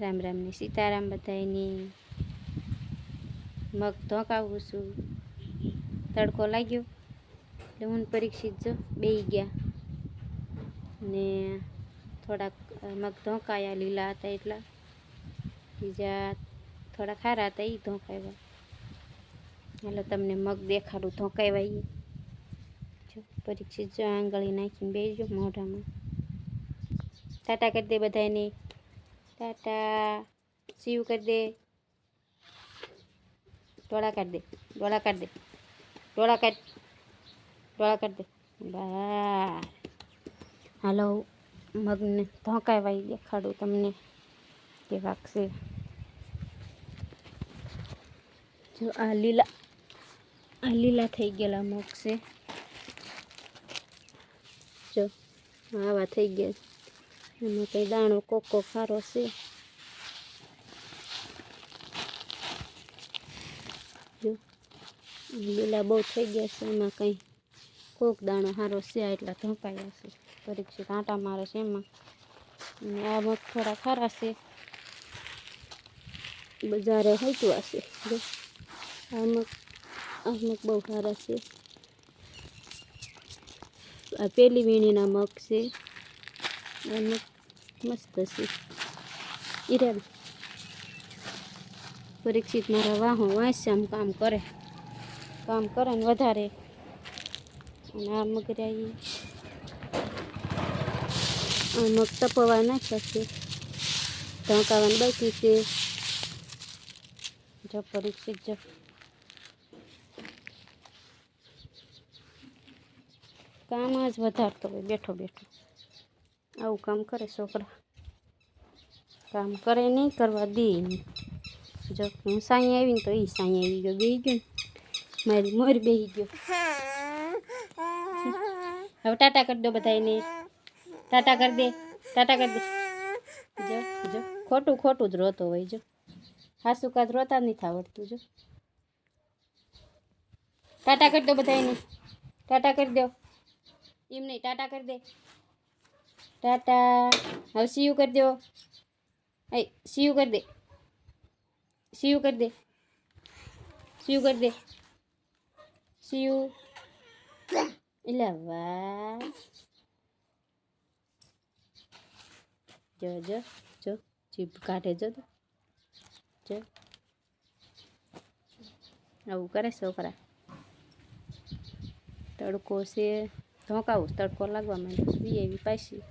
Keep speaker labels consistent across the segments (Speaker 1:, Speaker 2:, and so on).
Speaker 1: રામ રામને સીતારામ બધાયની મગ ધોકાવું છું. તડકો લાગ્યો. એટલે હું પરીક્ષિત જો બેહી ગયા. ને થોડાક મગ ધોકાયા, લીલા હતા એટલા. બીજા થોડા ખારા હતા એ ધોકાવ્યા. હાલો તમને મગ દેખાડું, ધોકાવ્યા એ જો પરીક્ષિત જો આંગળી નાખીને બેસજો મોઢામાં. ટાટા કરી દે બધાને ટાટા. સીવ કરી દે. ડોળા કાઢ દે. ડોળા કાઢ દે. ડોળા કાઢ. ડોળા કાઢ દે. બા હાલો, મગને ધોકાવાઈ દેખાડું તમને. કે વાગશે. જો આ લીલા આ લીલા થઈ ગયેલા મગ છે જો, આવા થઈ ગયા. એમાં કંઈ દાણો, કોકો, ખારો છે. લીલા બહુ થઈ ગયા છે, એમાં કંઈ કોક દાણો સારો છે એટલા ધોકાયા છે. પરીક્ષિત આંટા મારે છે એમાં. આ મગ થોડા ખારા છે. બજારે હશે જો. આ મગ આ મગ બહુ સારા છે. આ પેલી વીણીના મગ છે. મગ મસ્ત છે ઈરાન પરીક્ષિત મારા વાહો વાંચ્યામ કામ કરે કામ કરે ને વધારે અને આ મગરા આ મગ તપવા નાખ્યા છે ઢંકાવાનું બાકી છે જો પરીક્ષિત જો કામ જ વધારતો હોય બેઠો બેઠો આવું કામ કરે છોકરા. કામ કરે નહીં, કરવા દે જો હું સાંઈ આવીને તો એ સાંઈ આવી ગયો, બેહી ગયો ને. મારી મોર બેહી ગયો. હવે ટાટા કરી દો બધાને ટાટા કરી દે, ટાટા કરી દે. જો જો, ખોટું ખોટું જ રોતો હોય, જો. હાસુ કાચ રોતા નથી આવડતું, જો. ટાટા કરી દો બધાને ટાટા કરી દો. એમ નહીં, ટાટા કરી દે. ટાટા. હવે સીયુ કરી દો એ સીયુ કરી દે. સીયુ કરી દે. સીયુ કરી દે. સીયુ એટલે વાહ. જો જો જો, જીભ કાઢે જો તો. જો. આવું કરે છોકરા તડકો છે. ધોકાવું તડકો લાગવા માંડ્યો બી એવી પાછી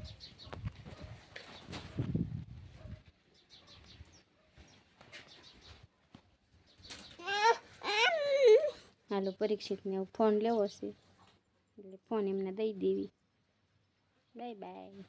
Speaker 1: હાલો પરીક્ષિતને ફોન લેવો છે એટલે ફોન એમને દઈ દેવી બાય બાય